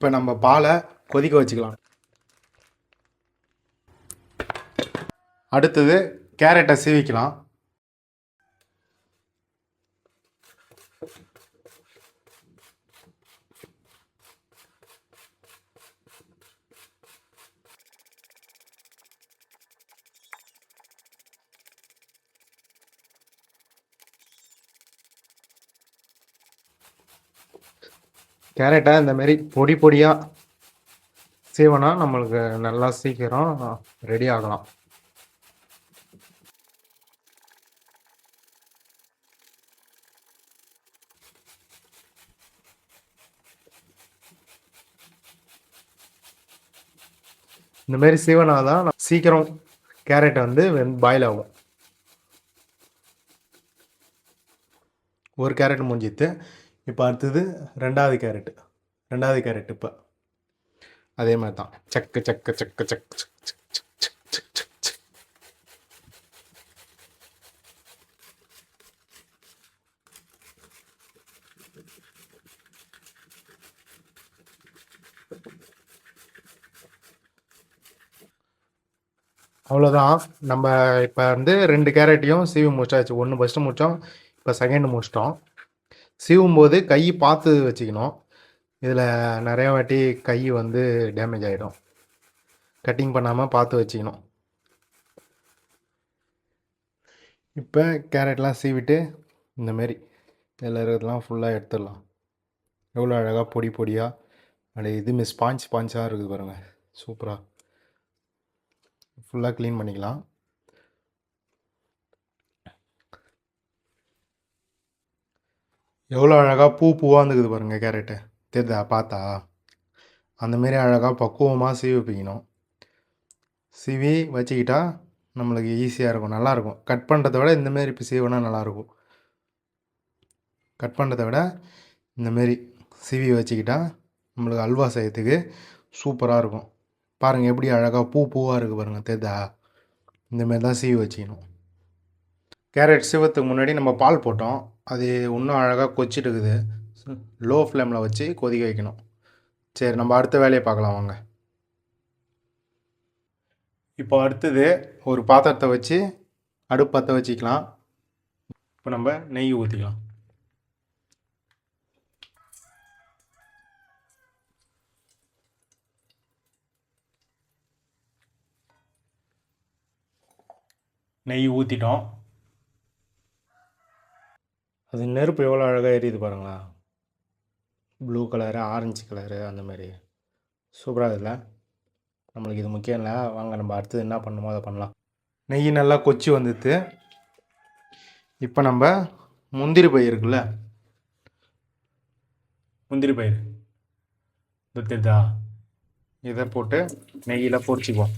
இப்போ நம்ம பாலை கொதிக்க வச்சுக்கலாம். அடுத்தது கேரட்டை சீவிக்கலாம். கேரட்டை இந்த மாதிரி பொடி பொடியாக சீவனா நம்மளுக்கு நல்லா சீக்கிரம் ரெடி ஆகலாம். இந்த மாதிரி சீவனாதான் தான் சீக்கிரம் கேரட் வந்து பாயில் ஆகும். ஒரு கேரட் முடிஞ்சித்து இப்போ அடுத்தது ரெண்டாவது கேரட்டு ரெண்டாவது கேரட் இப்போ. அதே மாதிரி தான். சக்கு சக்கு சக்கு சக்கு அவ்வளோதான் நம்ம இப்போ வந்து ரெண்டு கேரட்டையும் சீவி முடிச்சாச்சு. ஒன்று ஃபஸ்ட்டு முடித்தோம் இப்போ செகண்ட் முடிச்சிட்டோம். சீவும் போது கை பார்த்து வச்சுக்கணும். இதில் நிறைய வாட்டி கை வந்து டேமேஜ் ஆகிடும் கட்டிங் பண்ணாமல் பார்த்து வச்சுக்கணும். இப்போ கேரட்லாம் சீவிட்டு இந்தமாரி இதில் இருக்கிறதுலாம் ஃபுல்லாக எடுத்துடலாம். எவ்வளோ அழகாக பொடி பொடியாக அப்படி இதுமே ஸ்பாஞ்ச் ஸ்பாஞ்சாக இருக்குது பாருங்கள் சூப்பராக ஃபுல்லாக க்ளீன் பண்ணிக்கலாம். எவ்வளோ அழகாக பூ பூவாக இருந்துக்குது பாருங்கள் கேரட்டு. தெரியுதா? பார்த்தா? அந்த மாரி அழகாக பக்குவமாக சீவி வைக்கணும் சீவி வச்சுக்கிட்டா நம்மளுக்கு ஈஸியாக இருக்கும். நல்லாயிருக்கும் கட் பண்ணுறத விட இந்தமாரி இப்போ சீவினா நல்லாயிருக்கும் கட் பண்ணுறத விட இந்த மாரி சீவி வச்சுக்கிட்டா நம்மளுக்கு அல்வா செய்யறதுக்கு சூப்பராக இருக்கும். பாருங்கள் எப்படி அழகாக பூ பூவாக இருக்குது பாருங்கள் தெரியுதா? இந்தமாரி தான் சீவி வச்சுக்கணும். கேரட் சிவத்துக்கு முன்னாடி நம்ம பால் போட்டோம். அது இன்னும் அழகாக கொச்சிட்டு இருக்குது லோ ஃப்ளேமில் வச்சு கொதிக்க வைக்கணும். சரி நம்ம அடுத்த வேலையை பார்க்கலாம் வாங்க. இப்போ அடுத்தது ஒரு பாத்திரத்தை வச்சு அடுப்பு பற்ற வச்சுக்கலாம். இப்போ நம்ம நெய் ஊற்றிக்கலாம் நெய் ஊற்றிட்டோம் அது நெருப்பு எவ்வளோ அழகாக எரியுது பாருங்களா? ப்ளூ கலரு ஆரஞ்சு கலரு அந்த மாதிரி. சூப்பராக இருக்குல்ல? நம்மளுக்கு இது முக்கியம் இல்லை. வாங்க நம்ம அடுத்தது என்ன பண்ணணுமோ அதை பண்ணலாம். நெய் நல்லா கொச்சி வந்துட்டு இப்போ நம்ம முந்திரி பயிர் இருக்குல்ல? முந்திரி பயிர். தெரியுதா இதை போட்டு நெய்யில் பொரிச்சிக்குவோம்.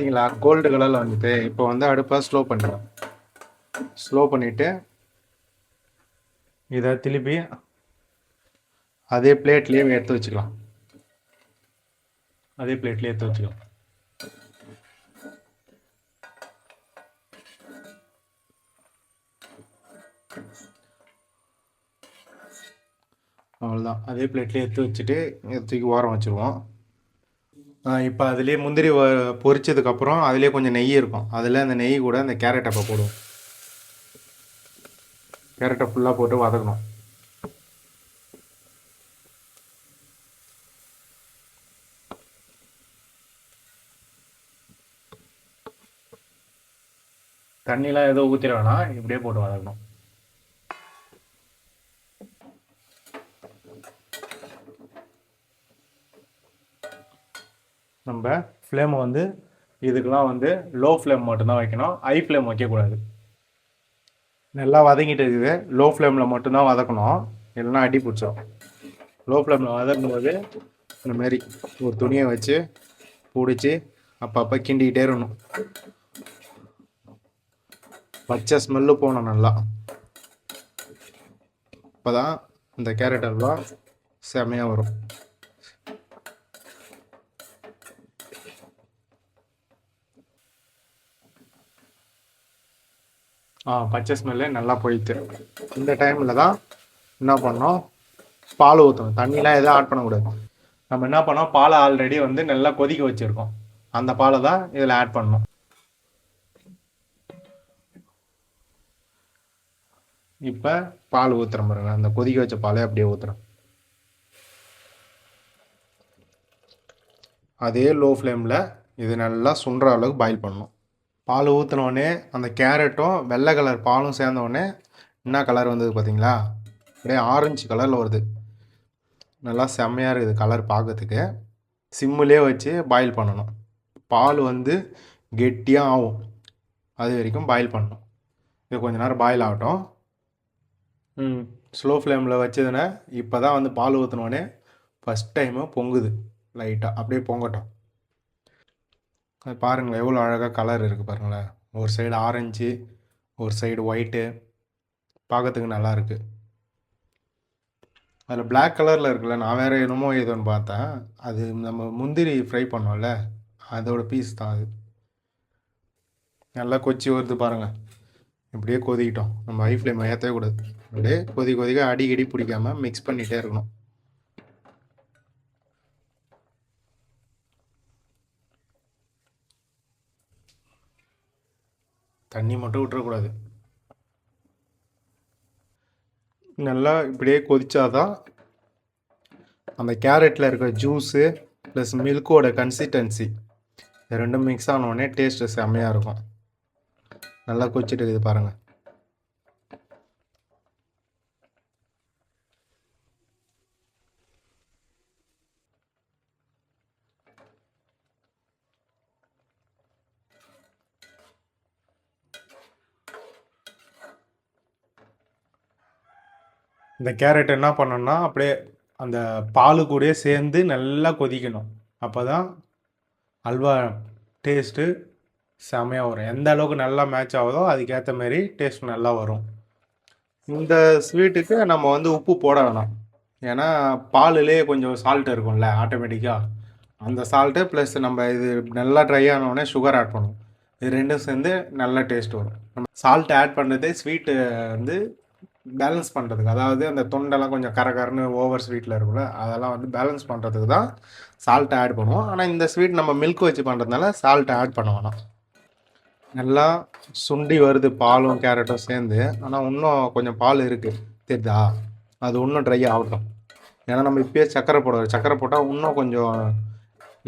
பார்த்தீங்களா கோல்டு கலரில் வந்துட்டு இப்போ வந்து அடுப்பை ஸ்லோ பண்ணிடலாம் ஸ்லோ பண்ணிவிட்டு இதை திருப்பி அதே பிளேட்லேயே எடுத்து வச்சுக்கலாம். அதே பிளேட்லேயே எடுத்து வச்சுக்கலாம். அவ்வளோதான் அதே பிளேட்லேயே எடுத்து வச்சுட்டு தூக்கி ஓரம் வச்சுருவோம். இப்போ அதுலேயே முந்திரி பொரிச்சதுக்கப்புறம் அதுலேயே கொஞ்சம் நெய் இருக்கும். அதில் அந்த நெய் கூட அந்த கேரட்டை இப்போ போடுவோம். கேரட்டை ஃபுல்லாக போட்டு வதக்கணும். தண்ணிலாம் எதுவும் ஊற்றிட வேணாம். இப்படியே போட்டு வதக்கணும். நம்ம ஃப்ளேமை வந்து இதுக்கெல்லாம் வந்து லோ ஃப்ளேம் மட்டும்தான் வைக்கணும். ஹை ஃப்ளேம் வைக்கக்கூடாது. நல்லா வதங்கிட்டு இருக்குது. லோ ஃப்ளேமில் மட்டும்தான் வதக்கணும். இல்லைன்னா அடி பிடிச்சோம் லோ ஃப்ளேமில் வதக்கும் போது இந்த மாதிரி ஒரு துணியை வச்சு பிடிச்சி அப்பப்போ கிண்டிக்கிட்டே இருக்கணும். பச்சை ஸ்மெல்லு போகணும் நல்லா. அப்போ தான் இந்த கேரட் அல்வா செமையாக வரும். பச்சை ஸ்மெல்லு நல்லா போயிட்டு. இந்த டைமில் தான் என்ன பண்ணோம்? பால் ஊற்றணும் தண்ணிலாம் எதுவும் ஆட் பண்ணக்கூடாது நம்ம என்ன பண்ணோம்? பாலை ஆல்ரெடி வந்து நல்லா கொதிக்க வச்சுருக்கோம். அந்த பாலை தான் இதில் ஆட் பண்ணணும் இப்போ பால் ஊற்றுற பாருங்க. அந்த கொதிக்க வச்ச பாலை அப்படியே ஊற்றுறோம் அதே லோ ஃப்ளேமில் இது நல்லா சுண்டுற அளவுக்கு பாயில் பண்ணணும். பால் ஊற்றினோடனே அந்த கேரட்டும் வெள்ளை கலர் பாலும் சேர்ந்தோடனே என்ன கலர் வந்தது பார்த்தீங்களா? அப்படியே ஆரஞ்சு கலரில் வருது. நல்லா செம்மையாக இருக்குது கலர் பார்க்கறதுக்கு. சிம்மிலே வச்சு பாயில் பண்ணணும். பால் வந்து கெட்டியாக ஆகும். அது வரைக்கும் பாயில் பண்ணணும். இது கொஞ்ச நேரம் பாயில் ஆகட்டும். ம் ஸ்லோ ஃப்ளேமில் வச்சதுன்னா இப்போ தான் வந்து பால் ஊற்றினோடனே ஃபஸ்ட் டைமு பொங்குது. லைட்டாக அப்படியே பொங்கட்டும். பாருங்களேன் எவ்வளோ அழகாக கலர் இருக்குது பாருங்களேன். ஒரு சைடு ஆரஞ்சு ஒரு சைடு ஒயிட்டு பார்க்கறதுக்கு நல்லாயிருக்கு அதில் பிளாக் கலரில் இருக்குல்ல நான் வேறு என்னமோ ஏதோன்னு பார்த்தேன். அது நம்ம முந்திரி ஃப்ரை பண்ணோம்ல அதோட பீஸ் தான் அது. நல்லா கொச்சி வருது பாருங்கள் இப்படியே கொதிக்கிட்டோம். நம்ம ஹை ஃப்ளேம் ஏற்றவே கூடாது. அப்படியே கொதி கொதிக்க அடிக்கடி பிடிக்காமல் மிக்ஸ் பண்ணிகிட்டே இருக்கணும். தண்ணி மட்டும் விட்டுறக்கூடாது. நல்லா இப்படியே கொதிச்சாதான் அந்த கேரட்டில் இருக்கிற ஜூஸு ப்ளஸ் மில்கோட கன்சிஸ்டன்சி இது ரெண்டும் மிக்ஸ் ஆனோடனே டேஸ்ட்டு செம்மையாக இருக்கும். நல்லா கொச்சிட்டு இருக்குது பாருங்கள் இந்த கேரட் என்ன பண்ணணும்னா அப்படியே அந்த பால் கூடயே சேர்ந்து நல்லா கொதிக்கணும். அப்போ தான் அல்வா டேஸ்ட்டு செமையாக வரும். எந்த அளவுக்கு நல்லா மேட்ச் ஆகுதோ அதுக்கேற்ற மாரி டேஸ்ட் நல்லா வரும். இந்த ஸ்வீட்டுக்கு நம்ம வந்து உப்பு போட வேணாம். ஏன்னா பாலுலேயே கொஞ்சம் சால்ட் இருக்கும்ல ஆட்டோமேட்டிக்காக அந்த சால்ட்டு ப்ளஸ் நம்ம இது நல்லா ட்ரை ஆனோடனே சுகர் ஆட் பண்ணுவோம் இது ரெண்டும் சேர்ந்து நல்ல டேஸ்ட் வரும். நம்ம சால்ட் ஆட் பண்ணுறதே ஸ்வீட்டு வந்து பேலன்ஸ் பண்ணுறதுக்கு அதாவது அந்த தொண்டெல்லாம் கொஞ்சம் கரகரன்னு ஓவர் ஸ்வீட்டில் இருக்குல்ல அதெல்லாம் வந்து பேலன்ஸ் பண்ணுறதுக்கு தான் சால்ட் ஆட் பண்ணுவோம். ஆனால் இந்த ஸ்வீட் நம்ம மில்க் வச்சு பண்ணுறதுனால சால்ட் ஆட் பண்ண வேணாம். நல்லா சுண்டி வருது பாலும் கேரட்டும் சேர்ந்து. ஆனால் இன்னும் கொஞ்சம் பால் இருக்குது தெரியுதா அது இன்னும் ட்ரை ஆகட்டும். ஏன்னா நம்ம இப்பயே சக்கரை போட சக்கரை போட்டால் இன்னும் கொஞ்சம்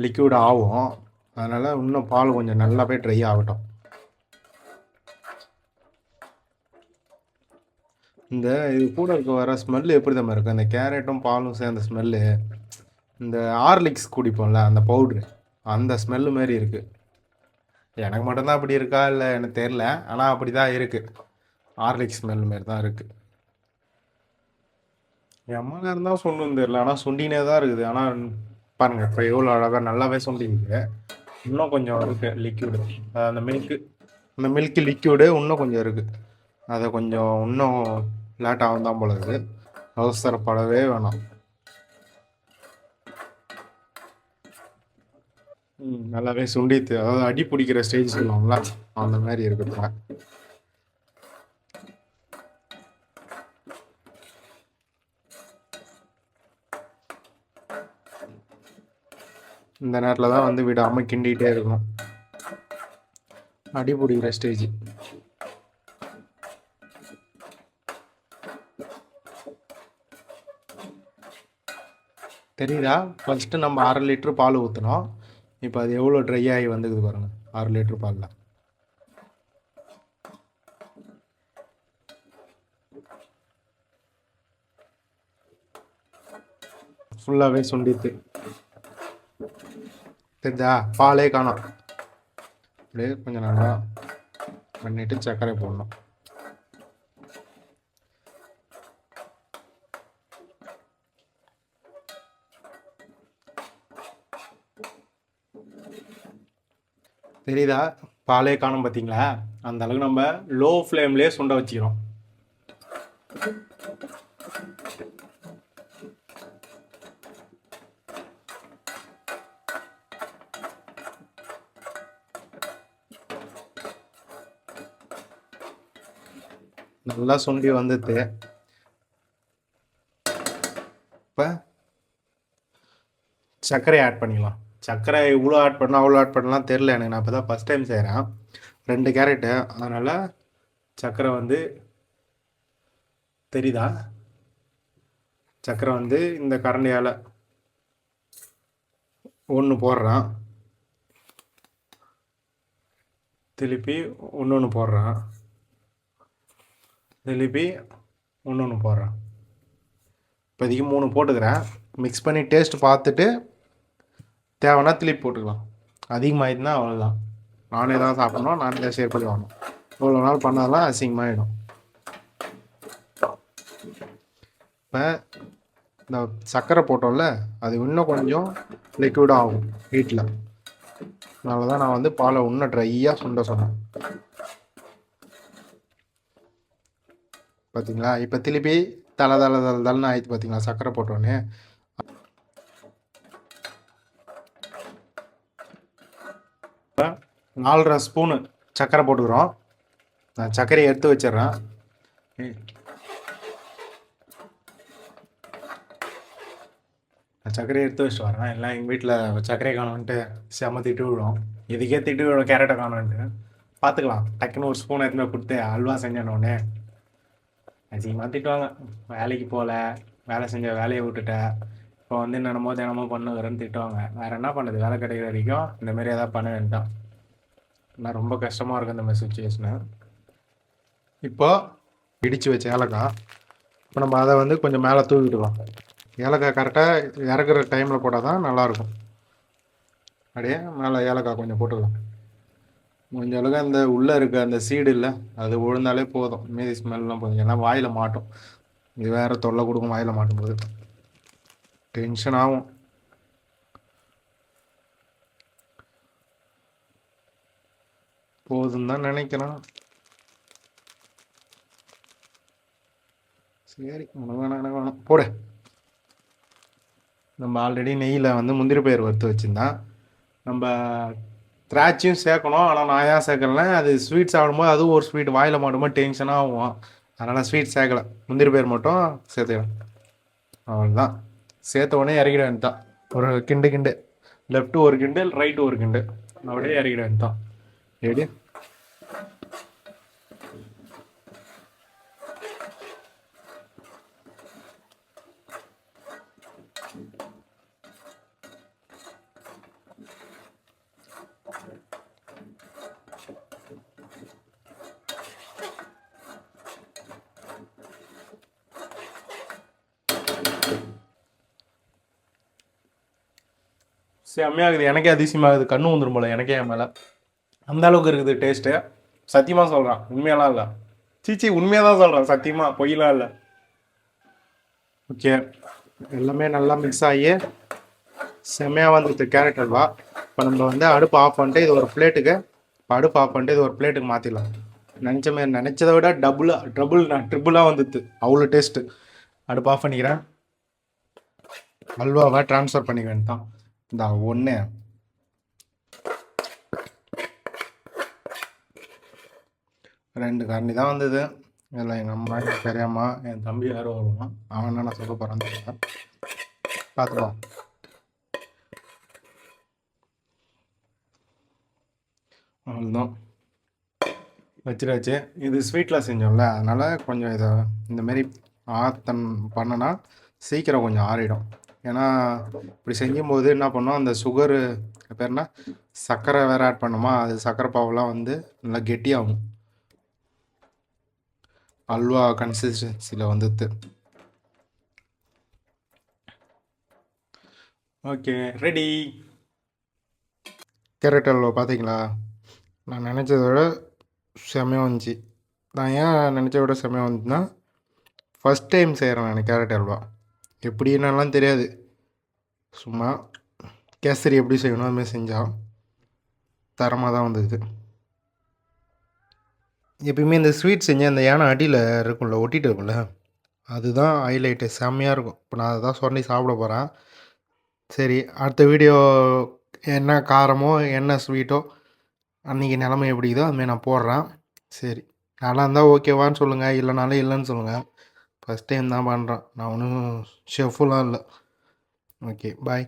லிக்யூட் ஆகும். அதனால் இன்னும் பால் கொஞ்சம் நல்லா போய் ட்ரை ஆகட்டும். இந்த இது கூட இருக்க வர ஸ்மெல்லு எப்படி தான் இருக்கும் அந்த கேரட்டும் பாலும் சேர்ந்த ஸ்மெல்லு இந்த ஹார்லிக்ஸ் குடிப்போம்ல அந்த பவுட்ரு அந்த ஸ்மெல்லு மாதிரி இருக்குது எனக்கு மட்டும்தான் அப்படி இருக்கா? இல்லை எனக்கு தெரில ஆனால் அப்படி தான் இருக்குது ஹார்லிக்ஸ் ஸ்மெல் மாதிரி தான் இருக்குது என் இருந்தால் சொல்லணும்னு தெரில ஆனால் சுண்டினே தான் இருக்குது. ஆனால் பாருங்கள் இப்போ எவ்வளோ அழகாக நல்லாவே சுண்டிருக்கு. இன்னும் கொஞ்சம் இருக்குது லிக்யூடு அந்த மில்க்கு அந்த மில்க்கு லிக்யூடு இன்னும் கொஞ்சம் இருக்குது அதை கொஞ்சம் இன்னும் லேட் ஆகும் தான் போல இருக்குது. அவசரப்படவே வேணாம். ம், நல்லாவே சுண்டித்து அதாவது அடி பிடிக்கிற ஸ்டேஜ் சொல்லுவாங்களா அந்த மாதிரி இருக்குதுங்க இந்த நேரத்தில் தான் வந்து விடாமல் கிண்டிகிட்டே இருக்கணும். அடி பிடிக்கிற ஸ்டேஜ். தெரியுதா? ஃபஸ்ட்டு நம்ம அரை லிட்ரு பால் ஊற்றினோம் இப்போ அது எவ்வளோ ட்ரை ஆகி வந்துக்குது பாருங்க. ஆறு லிட்ரு பாலில். ஃபுல்லாகவே சுண்டித்து தெரியுதா? பாலே காணும். அப்படியே கொஞ்சம் நல்லா பண்ணிவிட்டு சர்க்கரை போடணும். தெரியுதா? பாலே காணும் பார்த்தீங்களா அந்த அளவுக்கு நம்ம லோ ஃப்ளேம்லேயே சுண்ட வச்சுக்கிறோம். நல்லா சுண்டி வந்துட்டு இப்போ சர்க்கரை ஆட் பண்ணிக்கலாம். சர்க்கரை இவ்வளோ ஆட் பண்ணலாம் அவ்வளோ ஆட் பண்ணலாம் தெரில எனக்கு. நான் இப்போ தான் ஃபஸ்ட் டைம் செய்கிறேன் ரெண்டு கேரட்டு. அதனால் சர்க்கரை வந்து தெரியுதா? சர்க்கரை வந்து இந்த கரண்டியால் ஒன்று போடுறான். திருப்பி ஒன்று ஒன்று போடுறான். திருப்பி ஒன்று ஒன்று போடுறான். இப்போதைக்கு மூணு போட்டுக்கிறேன். மிக்ஸ் பண்ணி டேஸ்ட் பார்த்துட்டு தேவைன்னா திருப்பி போட்டுக்கலாம். அதிகமாகிட்டுனா அவ்வளோதான் நானே தான் சாப்பிடணும். நானே தான் ஷேர் பண்ணி வாங்கணும். இவ்வளோ நாள் பண்ணாதான் அசிங்கமாகிடும் இப்போ இந்த சர்க்கரை போட்டோம்ல அது இன்னும் கொஞ்சம் லிக்விட் ஆகும் ஹீட்டில் அதனால தான் நான் வந்து பாலை இன்னும் ட்ரையாக சுண்ட சொன்னேன். பார்த்தீங்களா இப்போ திருப்பி தலை தலை தலை தலைன்னு ஆயிடுச்சு பார்த்தீங்களா சர்க்கரை போட்டோன்னே இப்போ நாலரை ஸ்பூனு சர்க்கரை போட்டுக்கிறோம். நான் சர்க்கரையை எடுத்து வச்சிடுறேன். நான் சர்க்கரையை எடுத்து வச்சுட்டு வரேன். எல்லாம் எங்கள் வீட்டில் சர்க்கரையை காணுன்ட்டு செம்ம திட்டு விடும் இதுக்கே திட்டு விடும் கேரட்டை காணுன்ட்டு. பார்த்துக்கலாம் டக்குன்னு ஒரு ஸ்பூன் எடுத்துன்னு போய் கொடுத்து அல்வா செஞ்சோன்னே. அதிகமாக திட்டுவாங்க. வேலைக்கு போகல வேலை செஞ்ச வேலையை விட்டுட்ட. இப்போ வந்து என்னென்னமோ தினமோ பண்ணுகிறேன்னு திட்டுவாங்க. வேறு என்ன பண்ணுறது? வேலை கிடைக்கிற வரைக்கும் இந்த மாதிரி எதாவது பண்ண வேண்டாம் நான் ரொம்ப கஷ்டமாக இருக்கும் இந்த மாதிரி சுச்சுவேஷனை இப்போ இடித்து வச்ச ஏலக்காய் இப்போ நம்ம அதை வந்து கொஞ்சம் மேலே தூவிடுவோம் ஏலக்காய் கரெக்டாக இறக்குற டைமில் போட்டால் தான் நல்லாயிருக்கும். அப்படியே மேலே ஏலக்காய் கொஞ்சம் போட்டுக்கலாம். கொஞ்சம் அளவுக்கு அந்த உள்ளே இருக்க அந்த சீடு இல்லை அது விழுந்தாலே போதும். மீதி ஸ்மெல்லாம் போதும். ஏன்னா வாயில் மாட்டும். இது வேறு தொல்லை கொடுக்கும் வாயில் மாட்டும் போது டென்ஷன் ஆகும். போதும் தான் நினைக்கிறேன். சரி உனக்கு வேணாம் எனக்கு வேணாம் போடு. நம்ம ஆல்ரெடி நெய்யில் வந்து முந்திரி பயிர் வறுத்து வச்சுருந்தான். நம்ம திராட்சையும் சேர்க்கணும் ஆனால் நான் ஏன் சேர்க்கலன்னா அது ஸ்வீட் சாப்பிடும்போது அதுவும் ஒரு ஸ்வீட் வாயில் மாட்டும்போது டென்ஷனாக ஆகும். அதனால் ஸ்வீட் சேர்க்கல. முந்திரி பயிர் மட்டும் சேர்த்துக்கலாம் அவ்வளோதான் சேர்த்த உடனே இறக்கிட வேண்டியதான் ஒரு கிண்டு கிண்டு. லெஃப்ட்டு ஒரு கிண்டு ரைட்டு ஒரு கிண்டு. அப்படியே இறக்கிட வேண்டியதான் எப்படி செம்மையாகுது எனக்கே அதிசயமாகுது. கண்ணு வந்துடும் போல. எனக்கே என் மேலே. அந்த அளவுக்கு இருக்குது டேஸ்ட்டு சத்தியமாக சொல்கிறான் உண்மையெல்லாம் இல்லை. சீச்சி உண்மையாக தான் சொல்கிறேன் சத்தியமாக பொய்யெலாம் இல்லை. ஓகே எல்லாமே நல்லா மிக்ஸ் ஆகி செம்மையாக வந்துடுது கேரட் அல்வா. இப்போ நம்ம வந்து அடுப்பு ஆஃப் பண்ணிட்டு இது ஒரு பிளேட்டுக்கு இப்போ அடுப்பு ஆஃப் பண்ணிட்டு இது ஒரு பிளேட்டுக்கு மாற்றிடலாம் நினச்ச மாதிரி நினச்சதை விட டபுளாக டபுள் ட்ரிபிளாக வந்துடுது அவ்வளோ டேஸ்ட்டு அடுப்பு ஆஃப் பண்ணிக்கிறேன். அல்வாவை ட்ரான்ஸ்ஃபர் பண்ணிக்க வேண்டாம் இந்த ஒன்று ரெண்டு கரண்டி தான் வந்தது. இதில் எங்கள் அம்மா எங்கள் பெரியம்மா என் தம்பி யாரும் வருவான் அவன் என்ன நான் சொல்ல போகிறான்னு தெரியல. பார்த்துக்கலாம் அவ்வளோதான் வச்சிடாச்சு. இது ஸ்வீட்டில் செஞ்சோம்ல அதனால் கொஞ்சம் இதை இந்தமாரி ஆத்தன் பண்ணனா சீக்கிரம் கொஞ்சம் ஆறிடும். ஏன்னா இப்படி செய்யும்போது என்ன பண்ணோம் அந்த சுகரு பேர்னா சர்க்கரை வேறு ஆட் பண்ணோமா? அது சர்க்கரை பாவெலாம் வந்து நல்லா கெட்டியாகும். அல்வா கன்சிஸ்டன்சியில் வந்துடுது ஓகே ரெடி கேரட் அல்வா பார்த்தீங்களா நான் நினச்சத விட செம்மையாக வந்துச்சு. நான் ஏன் நினச்சத விட செம்மையாக வந்துச்சுன்னா ஃபஸ்ட் டைம் செய்கிறேன் நான் கேரட் அல்வா. எப்படின்னலாம் தெரியாது. சும்மா கேசரி எப்படி செய்யணும் அதுமாதிரி செஞ்சால் தரமாக தான் வந்தது. எப்பயுமே இந்த ஸ்வீட் செஞ்சு அந்த யானை அடியில் இருக்கும்ல ஒட்டிகிட்டு இருக்கும்ல அதுதான் ஹைலைட்டு செம்மையாக இருக்கும். இப்போ நான் அதை தான் சொல்லி சாப்பிட போகிறேன் சரி அடுத்த வீடியோ என்ன காரமோ என்ன ஸ்வீட்டோ அன்றைக்கி நிலமை எப்படிதோ அதுமாரி நான் போடுறேன். சரி நல்லா இருந்தால் ஓகேவான்னு சொல்லுங்கள் இல்லைனாலும் இல்லைன்னு சொல்லுங்கள் ஃபஸ்ட் டைம் தான் பண்ணுறேன் நான் ஒன்றும் ஷெஃபுலாம் இல்லை. Okay bye